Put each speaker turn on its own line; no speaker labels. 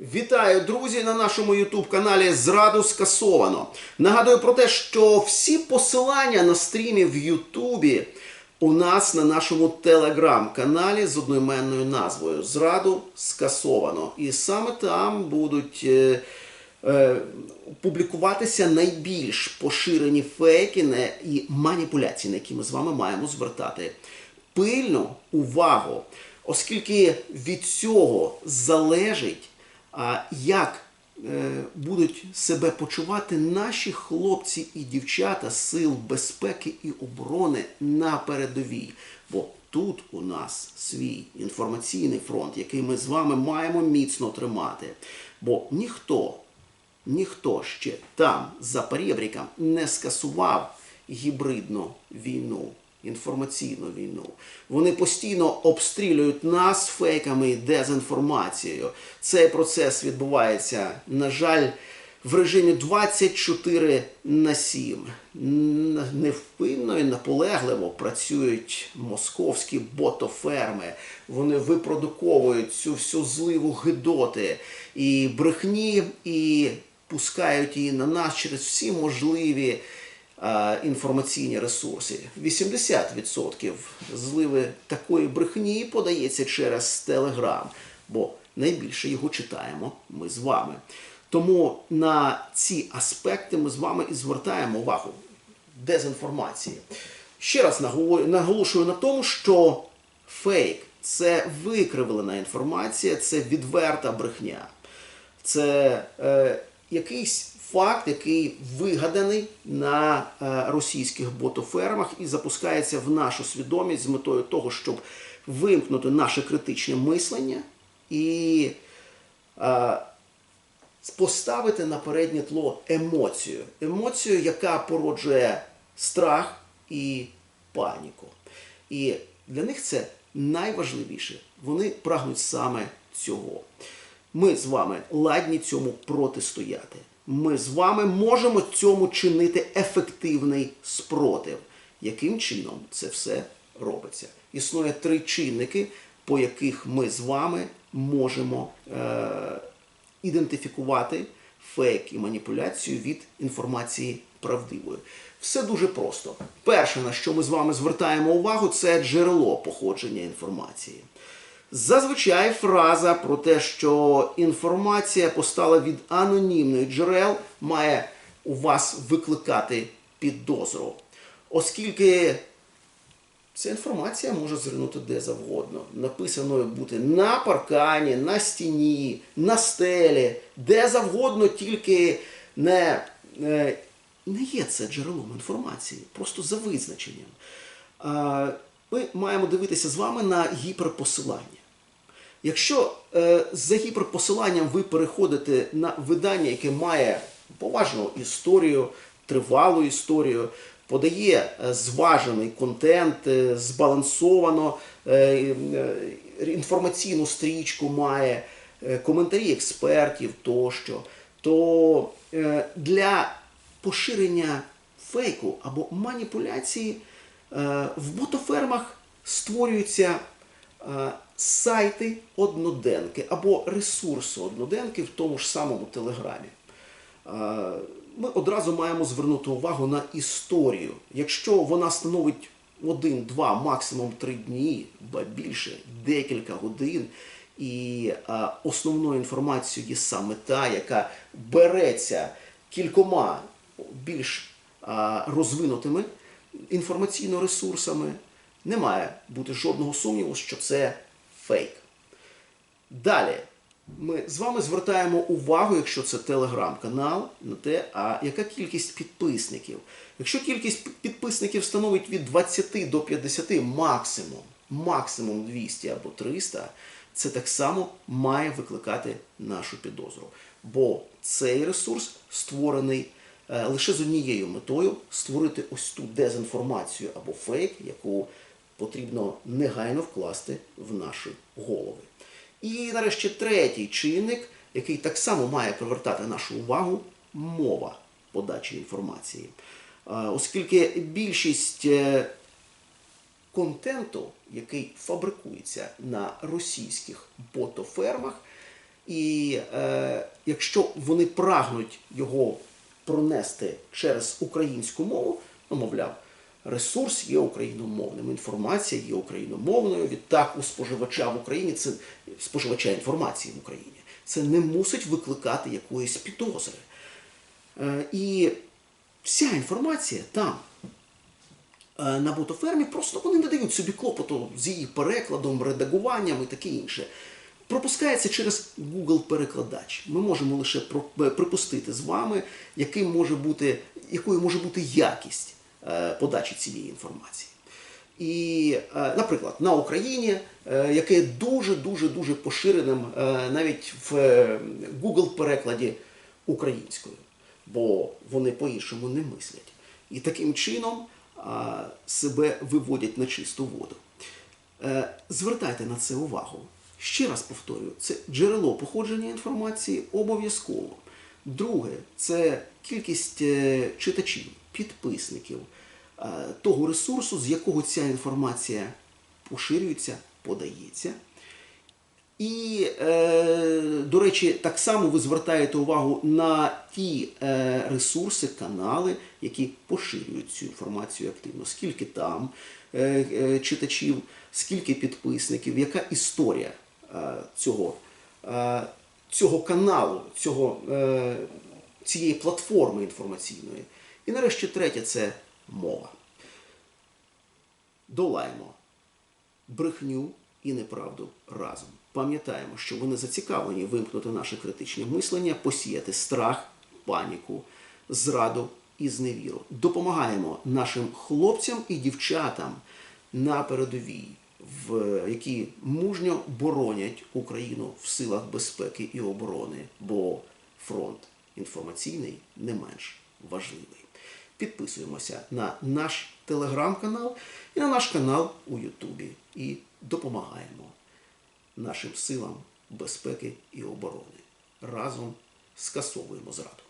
Вітаю, друзі, на нашому Ютуб каналі Зраду скасовано. Нагадую про те, що всі посилання на стрімі в Ютубі у нас на нашому телеграм-каналі з одноіменною назвою Зраду скасовано. І саме там будуть е, е, публікуватися найбільш поширені фейки і маніпуляції, на які ми з вами маємо звертати пильну увагу, оскільки від цього залежить, як е, будуть себе почувати наші хлопці і дівчата сил безпеки і оборони на передовій. Бо тут у нас свій інформаційний фронт, який ми з вами маємо міцно тримати. Бо ніхто ніхто ще там, за перебріком, не скасував гібридну війну, інформаційну війну. Вони постійно обстрілюють нас фейками і дезінформацією. Цей процес відбувається, на жаль, в режимі 24 на 7. Невпинно і наполегливо працюють московські ботоферми. Вони випродуковують цю всю зливу гидоти і брехні, і пускають її на нас через всі можливі інформаційні ресурси. 80% зливи такої брехні подається через Телеграм, бо найбільше його читаємо ми з вами. Тому на ці аспекти ми з вами і звертаємо увагу дезінформації. Ще раз наголошую на тому, що фейк це викривлена інформація, це відверта брехня. Це е, якийсь факт, який вигаданий на е, російських ботофермах і запускається в нашу свідомість з метою того, щоб вимкнути наше критичне мислення і е, поставити на переднє тло емоцію. Емоцію, яка породжує страх і паніку. І для них це найважливіше. Вони прагнуть саме цього. Ми з вами ладні цьому протистояти. Ми з вами можемо цьому чинити ефективний спротив. Яким чином це все робиться? Існує три чинники, по яких ми з вами можемо е- ідентифікувати фейк і маніпуляцію від інформації правдивої. Все дуже просто. Перше, на що ми з вами звертаємо увагу, це джерело походження інформації. Зазвичай фраза про те, що інформація постала від анонімних джерел, має у вас викликати підозру. Оскільки Ця інформація може звернути де завгодно. Написаною бути на паркані, на стіні, на стелі, де завгодно, тільки не, е, не є це джерелом інформації, просто за визначенням. Ми маємо дивитися з вами на гіперпосилання. Якщо е, за гіперпосиланням ви переходите на видання, яке має поважну історію, тривалу історію, подає е, зважений контент, е, збалансовано, е, е, інформаційну стрічку має, е, коментарі експертів тощо, то е, для поширення фейку або маніпуляції е, в ботофермах створюються сайти одноденки або ресурси одноденки в тому ж самому Телеграмі. Е, Ми одразу маємо звернути увагу на історію. Якщо вона становить один, два, максимум три дні, ба більше, декілька годин, і е, основною інформацією є саме та, яка береться кількома більш розвинутими інформаційно ресурсами, не має бути жодного сумніву, що це фейк. Далі ми з вами звертаємо увагу, якщо це телеграм-канал, на те, а яка кількість підписників. Якщо кількість підписників становить від 20 до 50 максимум, максимум 200 або 300, це так само має викликати нашу підозру. Бо цей ресурс створений е, лише з однією метою створити ось ту дезінформацію або фейк, яку потрібно негайно вкласти в наші голови. І нарешті третій чинник, який так само має привертати нашу увагу, мова подачі інформації. Оскільки більшість е, контенту, який фабрикується на російських ботофермах, І е, якщо вони прагнуть його пронести через українську мову, ну, мовляв, ресурс є україномовним, інформація є україномовною. Відтак у споживача в Україні це споживача інформації в Україні. Це не мусить викликати якоїсь підозри. Е, і вся інформація там е, на ботофермі, просто вони не дають собі клопоту з її перекладом, редагуванням і таке інше. Пропускається через Google перекладач. Ми можемо лише е, припустити з вами, яким може бути, якою може бути якість подачі цієї інформації. І, е, наприклад, на Україні, е, яке дуже дуже дуже поширеним е, навіть в е, Google перекладі українською, бо вони по-іншому не мислять. І таким чином себе виводять на чисту воду. Е, Звертайте на це увагу. Ще раз повторюю, це джерело походження інформації обов'язково. Друге, це кількість е, читачів, підписників, е, того ресурсу, з якого ця інформація поширюється, подається. І, е, до речі, так само ви звертаєте увагу на ті ресурси, канали, які поширюють цю інформацію активно. Скільки там читачів, скільки підписників, яка історія цього, цього каналу, цього, е, цієї платформи інформаційної. І нарешті третє це мова. Долаємо брехню і неправду разом. Пам'ятаємо, що вони зацікавлені вимкнути наше критичне мислення, посіяти страх, паніку, зраду і зневіру. Допомагаємо нашим хлопцям і дівчатам на передовій, в які мужньо боронять Україну в силах безпеки і оборони, бо фронт інформаційний не менш важливий. Підписуємося на наш телеграм-канал і на наш канал у Ютубі і допомагаємо нашим силам безпеки і оборони. Разом скасовуємо зраду.